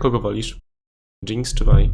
Kogo wolisz? Jinx czy Vi?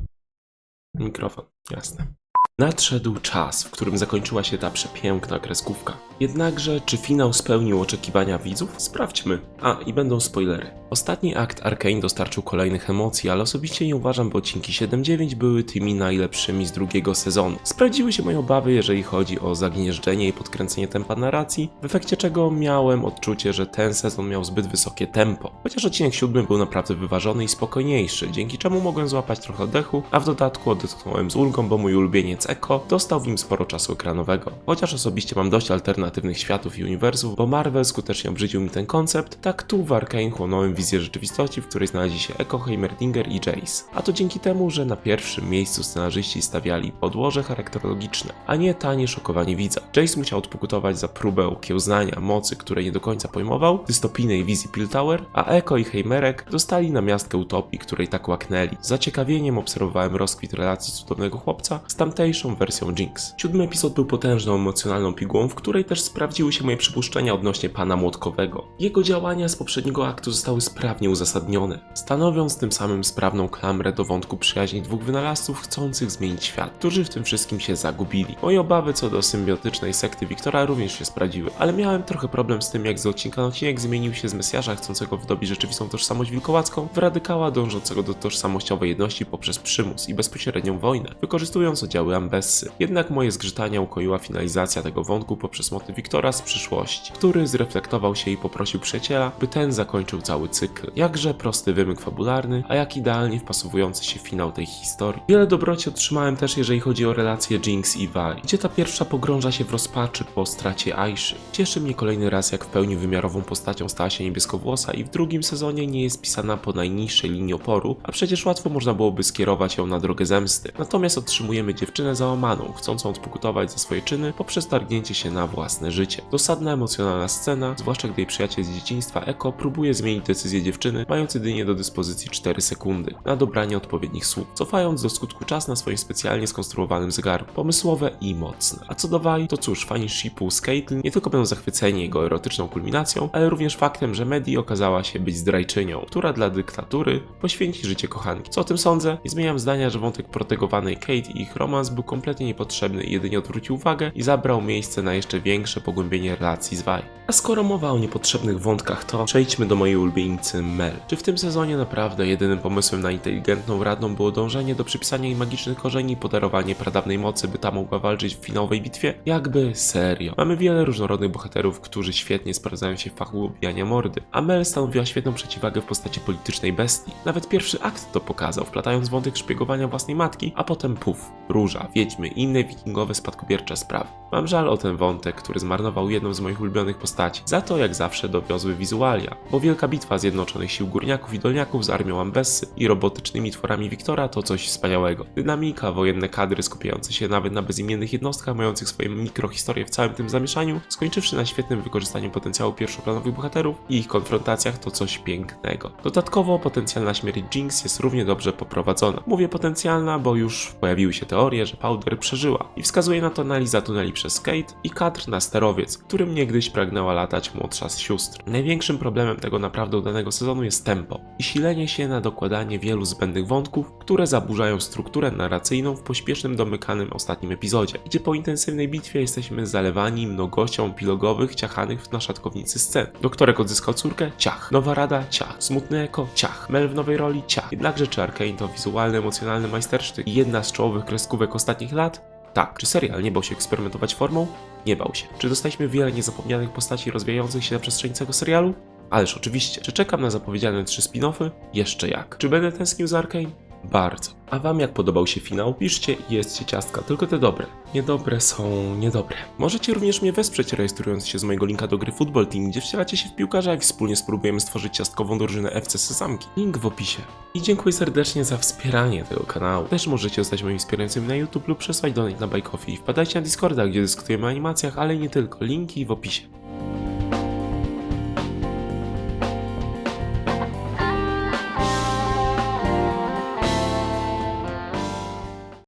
Mikrofon, jasne. Nadszedł czas, w którym zakończyła się ta przepiękna kreskówka. Jednakże, czy finał spełnił oczekiwania widzów? Sprawdźmy. A, i będą spoilery. Ostatni akt Arkane dostarczył kolejnych emocji, ale osobiście nie uważam, by odcinki 7-9 były tymi najlepszymi z drugiego sezonu. Sprawdziły się moje obawy, jeżeli chodzi o zagnieżdżenie i podkręcenie tempa narracji, w efekcie czego miałem odczucie, że ten sezon miał zbyt wysokie tempo. Chociaż odcinek 7 był naprawdę wyważony i spokojniejszy, dzięki czemu mogłem złapać trochę oddechu, a w dodatku odetchnąłem z ulgą, bo mój ulubieniec Echo dostał w nim sporo czasu ekranowego. Chociaż osobiście mam dość alternatywnych światów i uniwersów, bo Marvel skutecznie obrzydził mi ten koncept, tak tu w Arkane chłonąłem wizję rzeczywistości, w której znaleźli się Echo, Heimerdinger i Jace. A to dzięki temu, że na pierwszym miejscu scenarzyści stawiali podłoże charakterologiczne, a nie tanie szokowanie widza. Jace musiał odpokutować za próbę okiełznania mocy, której nie do końca pojmował, dystopijnej wizji Piltower, a Echo i Heimerek dostali na miastkę utopii, której tak łaknęli. Z zaciekawieniem obserwowałem rozkwit relacji cudownego chłopca z tamtejszą wersją Jinx. Siódmy epizod był potężną emocjonalną pigułą, w której też sprawdziły się moje przypuszczenia odnośnie pana Młotkowego. Jego działania z poprzedniego aktu zostały sprawnie uzasadnione, stanowiąc tym samym sprawną klamrę do wątku przyjaźni dwóch wynalazców chcących zmienić świat, którzy w tym wszystkim się zagubili. Moje obawy co do symbiotycznej sekty Wiktora również się sprawdziły, ale miałem trochę problem z tym, jak z odcinka na odcinek zmienił się z Mesjasza chcącego wydobyć rzeczywistą tożsamość wilkołacką w radykała dążącego do tożsamościowej jedności poprzez przymus i bezpośrednią wojnę, wykorzystując oddziały Ambessy. Jednak moje zgrzytania ukoiła finalizacja tego wątku poprzez motyw Wiktora z przyszłości, który zreflektował się i poprosił przyjaciela, by ten zakończył cały cykl. Jakże prosty wymyk fabularny, a jak idealnie wpasowujący się finał tej historii. Wiele dobroci otrzymałem też, jeżeli chodzi o relacje Jinx i Vi, gdzie ta pierwsza pogrąża się w rozpaczy po stracie Aiszy. Cieszy mnie kolejny raz, jak w pełni wymiarową postacią stała się niebieskowłosa i w drugim sezonie nie jest pisana po najniższej linii oporu, a przecież łatwo można byłoby skierować ją na drogę zemsty. Natomiast otrzymujemy dziewczynę załamaną, chcącą odpokutować za swoje czyny poprzez targnięcie się na własne życie. Dosadna emocjonalna scena, zwłaszcza gdy jej przyjaciel z dzieciństwa Eko próbuje zmienić decyzję dziewczyny, mając jedynie do dyspozycji 4 sekundy na dobranie odpowiednich słów, cofając do skutku czas na swoim specjalnie skonstruowanym zegarku. Pomysłowe i mocne. A co do to cóż, fani shipu z Caitlyn nie tylko będą zachwyceni jego erotyczną kulminacją, ale również faktem, że Medi okazała się być zdrajczynią, która dla dyktatury poświęci życie kochanki. Co o tym sądzę? Nie zmieniam zdania, że wątek protegowanej Kate i ich romans był kompletnie niepotrzebny i jedynie odwrócił uwagę i zabrał miejsce na jeszcze większe pogłębienie relacji z Vi. A skoro mowa o niepotrzebnych wątkach, to przejdźmy do mojej ulubienicy Mel. Czy w tym sezonie naprawdę jedynym pomysłem na inteligentną radną było dążenie do przypisania jej magicznych korzeni i podarowanie pradawnej mocy, by ta mogła walczyć w finałowej bitwie? Jakby serio. Mamy wiele różnorodnych bohaterów, którzy świetnie sprawdzają się w fachu ubijania mordy, a Mel stanowiła świetną przeciwwagę w postaci politycznej bestii. Nawet pierwszy akt to pokazał, wplatając wątek szpiegowania własnej matki, a potem puf, róża, wiedźmy i inne wikingowe spadkobiercze sprawy. Mam żal o ten wątek, który zmarnował jedną z moich ulubionych postaci. Za to jak zawsze dowiozły wizualia, bo wielka bitwa zjednoczonych sił górniaków i dolniaków z armią Ambessy i robotycznymi tworami Wiktora to coś wspaniałego. Dynamika, wojenne kadry skupiające się nawet na bezimiennych jednostkach mających swoje mikrohistorie w całym tym zamieszaniu, skończywszy na świetnym wykorzystaniu potencjału pierwszoplanowych bohaterów i ich konfrontacjach to coś pięknego. Dodatkowo potencjalna śmierć Jinx jest równie dobrze poprowadzona. Mówię potencjalna, bo już pojawiły się teorie, że Powder przeżyła i wskazuje na to analiza tuneli przez Kate i kadr na sterowiec, którym niegdyś pragnęła latać młodsza z sióstr. Największym problemem tego naprawdę udanego sezonu jest tempo i silenie się na dokładanie wielu zbędnych wątków, które zaburzają strukturę narracyjną w pośpiesznym domykanym ostatnim epizodzie, gdzie po intensywnej bitwie jesteśmy zalewani mnogością epilogowych, ciachanych na szatkownicy scen. Doktorek odzyskał córkę? Ciach. Nowa rada? Ciach. Smutny eko? Ciach. Mel w nowej roli? Ciach. Jednakże czy Arkane to wizualny, emocjonalny majstersztyk i jedna z czołowych kreskówek ostatnich lat? Tak. Czy serial nie bał się eksperymentować formą? Nie bał się. Czy dostaliśmy wiele niezapomnianych postaci rozwijających się na przestrzeni całego serialu? Ależ oczywiście. Czy czekam na zapowiedziane trzy spin-offy? Jeszcze jak. Czy będę tęsknił za Arkane? Bardzo. A wam jak podobał się finał? Piszcie i jedzcie ciastka, tylko te dobre. Niedobre są niedobre. Możecie również mnie wesprzeć rejestrując się z mojego linka do gry Football Team, gdzie wcielacie się w piłkarza, jak wspólnie spróbujemy stworzyć ciastkową drużynę FC Sezamki. Link w opisie. I dziękuję serdecznie za wspieranie tego kanału. Też możecie zostać moim wspierającym na YouTube lub przesłać donate na Coffee. Wpadajcie na Discorda, gdzie dyskutujemy o animacjach, ale nie tylko. Linki w opisie.